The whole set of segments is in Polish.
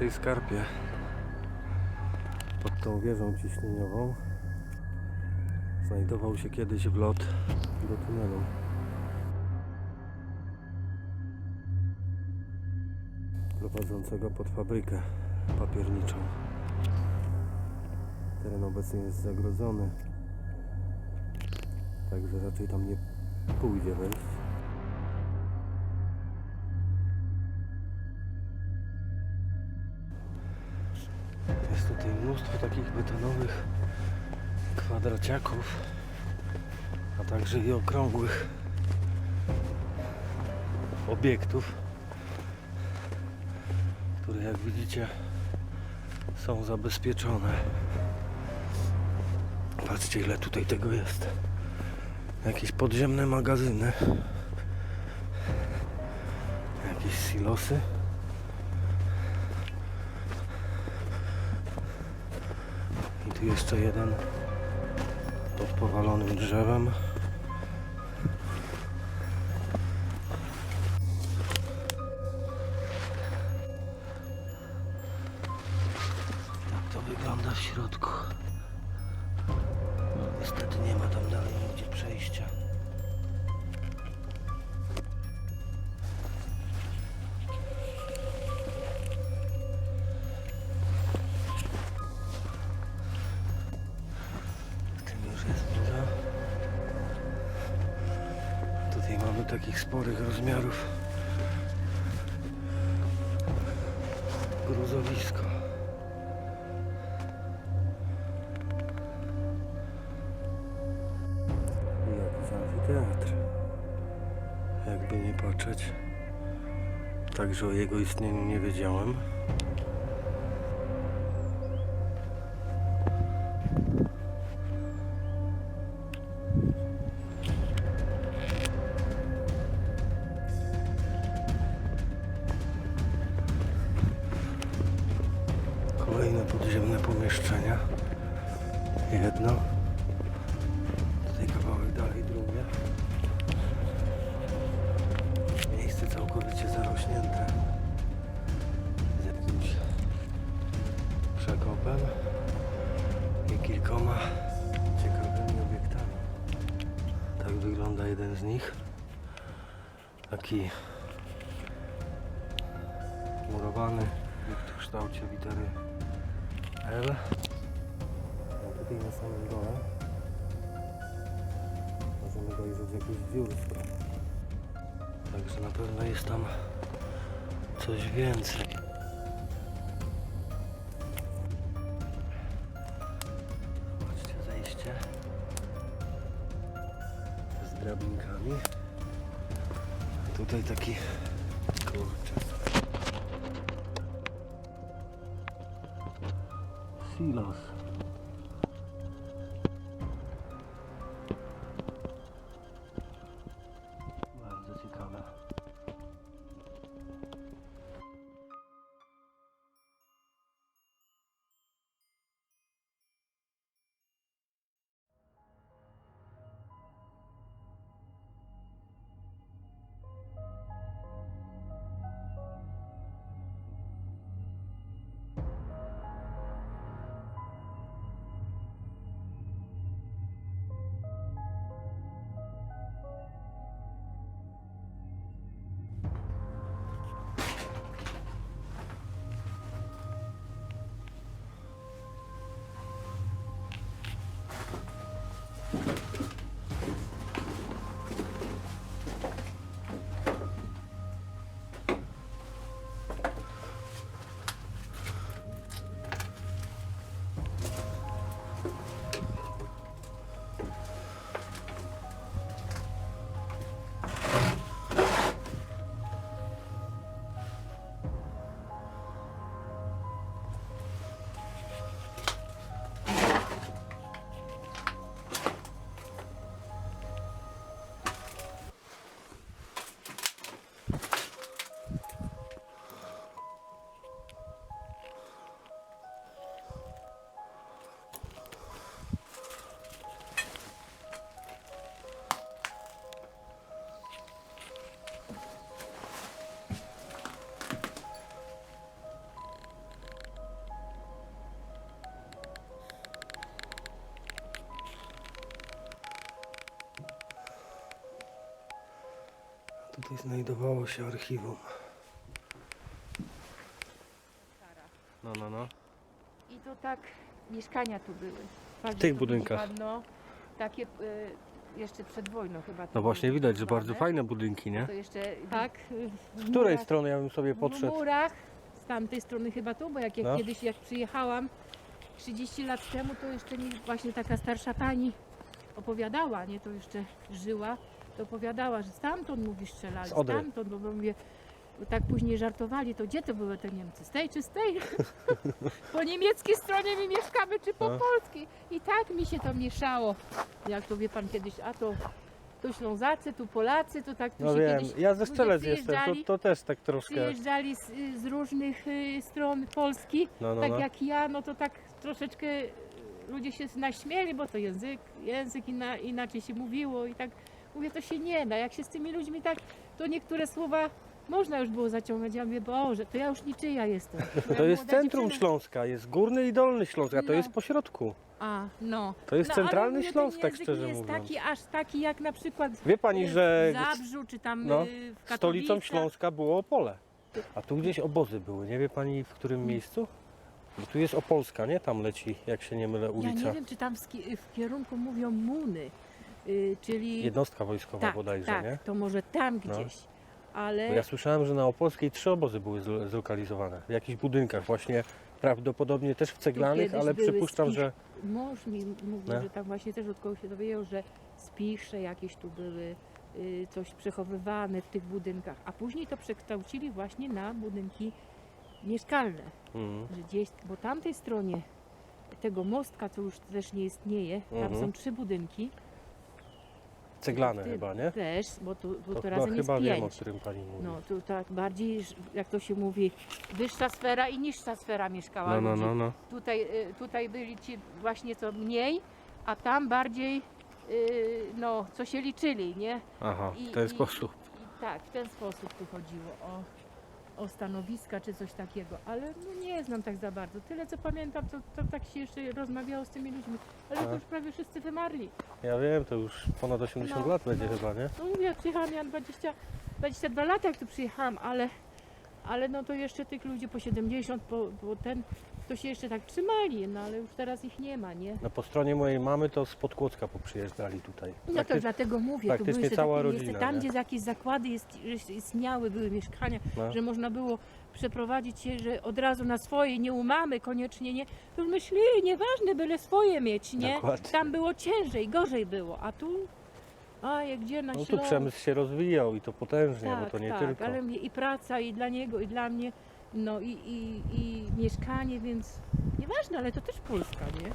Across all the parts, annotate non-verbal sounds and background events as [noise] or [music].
tej skarpie pod tą wieżą ciśnieniową znajdował się kiedyś wlot do tunelu. prowadzącego pod fabrykę papierniczą. Teren obecnie jest zagrodzony, także raczej tam nie pójdzie wejść. Tutaj mnóstwo takich betonowych kwadraciaków, a także i okrągłych obiektów, które jak widzicie są zabezpieczone. Patrzcie ile tutaj tego jest. Jakieś podziemne magazyny. Jakieś silosy. Tu jeszcze jeden pod powalonym drzewem. Jak to wygląda w środku? Niestety nie ma tam dalej nigdzie przejścia. Takich sporych rozmiarów gruzowisko. Jakiś amfiteatr. Jakby nie patrzeć. Także o jego istnieniu nie wiedziałem. Kilkoma ciekawymi obiektami. Tak wygląda jeden z nich. Taki murowany w kształcie litery L. A tutaj na samym dole możemy dojrzeć jakieś dziurstwo. Także na pewno jest tam coś więcej. A tutaj taki kurczę. Silos. Tutaj znajdowało się archiwum. No, no, no. I to tak mieszkania tu były. Także tych budynkach. widzi Pan, no, takie y, jeszcze przed wojną chyba. to No właśnie były widać, że budowane. bardzo fajne budynki, nie? To jeszcze tak. y, w Z której murach- strony ja bym sobie W podszedł? murach, z tamtej strony chyba tu, bo jak, jak No. kiedyś jak przyjechałam 30 lat temu, to jeszcze mi właśnie taka starsza pani opowiadała, nie, to jeszcze żyła, to opowiadała, że stamtąd mówi strzelali, Z Odry. stamtąd, bo mówię, bo tak później żartowali, to gdzie to były te Niemcy? Z tej czy z tej? [laughs] po niemieckiej stronie my mieszkamy, czy po No. polskiej? I tak mi się to mieszało. Jak to wie pan kiedyś, a to, to Ślązacy, tu Polacy, to tak tu No się wiem, kiedyś ja ze ludzie Strzelec jestem, to, przyjeżdżali to też tak troszkę. przyjeżdżali z, z różnych y, stron Polski, No, no, tak no. jak ja, no to tak troszeczkę ludzie się naśmieli, bo to język, język inna, inaczej się mówiło i tak mówię, to się nie da. Jak się z tymi ludźmi tak, to niektóre słowa można już było zaciągać. Ja mówię, Boże, to ja już niczyja jestem. [laughs] Bo To ja jest młoda centrum dziewczyna. Śląska, jest górny i dolny Śląsk, a to No. jest po środku. A, no. To jest no, ale centralny mówię, ten Śląsk, tak język szczerze nie jest mówiąc. taki, aż taki jak na przykład Wie pani, że w Zabrzu, czy tam no, y, w Katowicach. stolicą Śląska było Opole. A tu gdzieś obozy były. Nie wie pani w którym miejscu? Bo tu jest Opolska, nie? Tam leci, jak się nie mylę, Ja ulica. nie wiem, czy tam w, ski- w kierunku mówią Muny, y, czyli... Jednostka wojskowa tak, bodajże, tak, nie? to może tam No. gdzieś, ale... Bo ja słyszałem, że na Opolskiej trzy obozy były zlo- zlokalizowane. W jakichś budynkach właśnie, prawdopodobnie też w ceglanych, kiedyś ale były przypuszczam, spich- że... Mąż mi mówił, No. że tam właśnie też od kogoś się dowiedział, że spisze jakieś tu były, y, coś przechowywane w tych budynkach, a później to przekształcili właśnie na budynki mieszkalne, Mm, że gdzieś, bo tamtej stronie tego mostka, co już też nie istnieje, tam Mhm. są trzy budynki. Ceglane chyba, nie? Też, bo tu, bo To to chyba, razem jest chyba wiem, o pięć. którym pani mówi. No tu tak bardziej, jak to się mówi, wyższa sfera i niższa sfera mieszkała No, no, ludzi. no, no. Tutaj, y, tutaj byli ci właśnie co mniej, a tam bardziej, y, no, co się liczyli, nie? Aha, I- w ten i- sposób. I tak, w ten sposób tu chodziło o, o stanowiska czy coś takiego, ale no, nie znam tak za bardzo. Tyle co pamiętam, to, to tak się jeszcze rozmawiało z tymi ludźmi, ale to Tak. już prawie wszyscy wymarli. Ja wiem, to już ponad 80 No, lat będzie no. chyba, nie? No mówię, jak przyjechałam, ja 20, 22 lata jak tu przyjechałam, ale, ale no to jeszcze tych ludzi po 70, po, po ten, to się jeszcze tak trzymali, no ale już teraz ich nie ma, nie? No po stronie mojej mamy to spod Kłodzka poprzyjeżdżali tutaj. No to Prakty- dlatego mówię, tu praktycznie były cała takie rodzina, tam nie? gdzie jakieś zakłady jest, istniały, były mieszkania, No. że można było przeprowadzić się, że od razu na swoje, nie u mamy koniecznie, nie? To już myśleli, nieważne, byle swoje mieć, nie? Dokładnie. Tam było ciężej, gorzej było, a tu, a jak gdzie na No tu przemysł się rozwijał i to potężnie, Tak, bo to nie tak, tylko. ale mnie i praca i dla niego, i dla mnie, no i, i, i mieszkanie, więc nieważne, ale to też Polska, nie?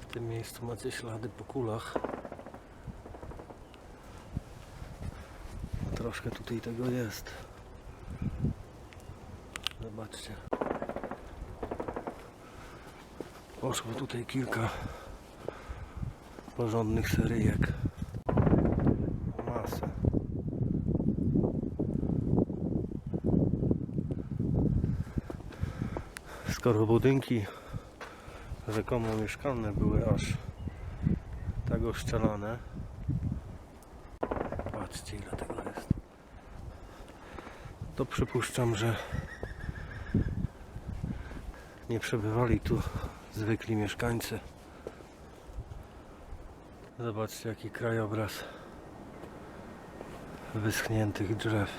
W tym miejscu macie ślady po kulach. Troszkę tutaj tego jest. Zobaczcie. Poszło tutaj kilka porządnych seryjek. Masę. Skoro budynki rzekomo mieszkalne były aż tak oszczelane. Patrzcie ile tego jest. To przypuszczam, że nie przebywali tu zwykli mieszkańcy. Zobaczcie jaki krajobraz wyschniętych drzew.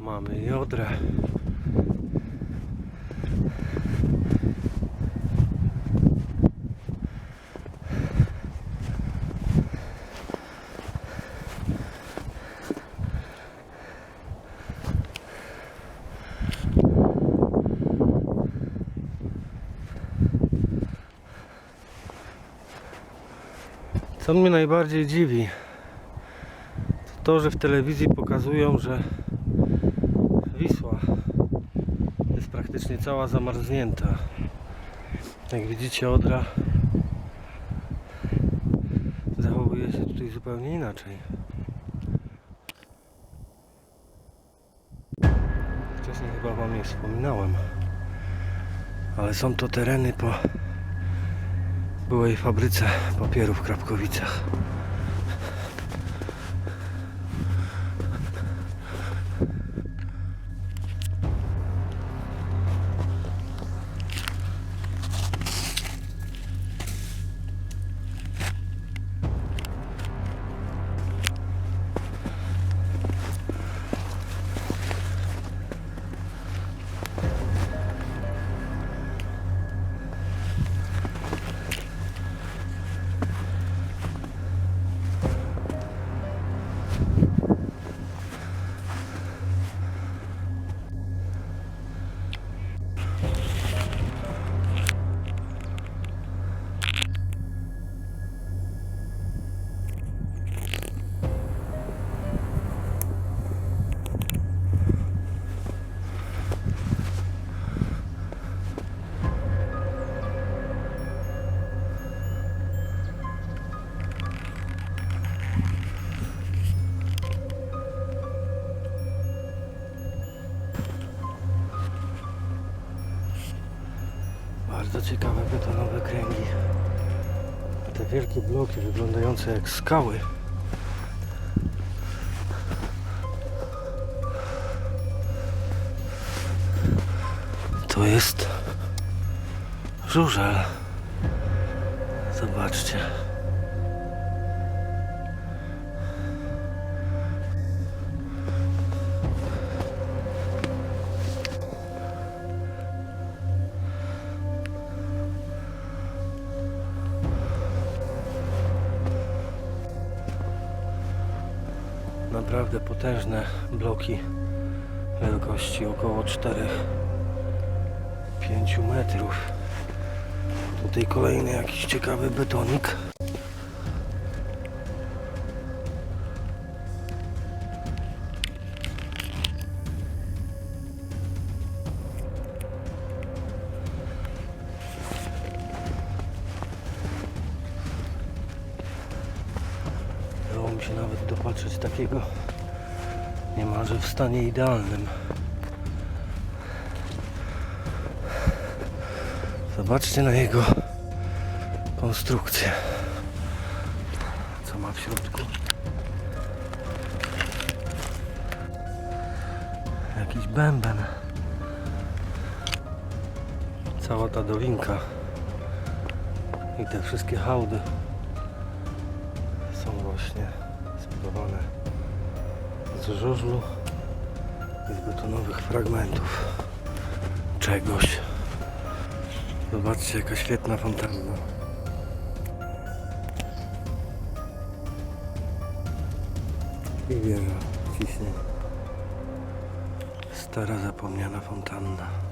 Mamy jodrę. Co mnie najbardziej dziwi, to to, że w telewizji pokazują, że Wisła jest praktycznie cała zamarznięta. Jak widzicie, Odra zachowuje się tutaj zupełnie inaczej. Wcześniej chyba wam nie wspominałem, ale są to tereny po byłej fabryce papieru w Krapkowicach. Wielkie bloki wyglądające jak skały. To jest żużel. Zobaczcie. Naprawdę potężne bloki wielkości około 4-5 metrów. Tutaj kolejny jakiś ciekawy betonik. Dopatrzeć takiego niemalże w stanie idealnym. Zobaczcie na jego konstrukcję. Co ma w środku? Jakiś bęben. Cała ta dolinka i te wszystkie hałdy są właśnie zbudowane z żużlu i z betonowych fragmentów czegoś. Zobaczcie, jaka świetna fontanna. I wieża ciśnie. Stara zapomniana fontanna.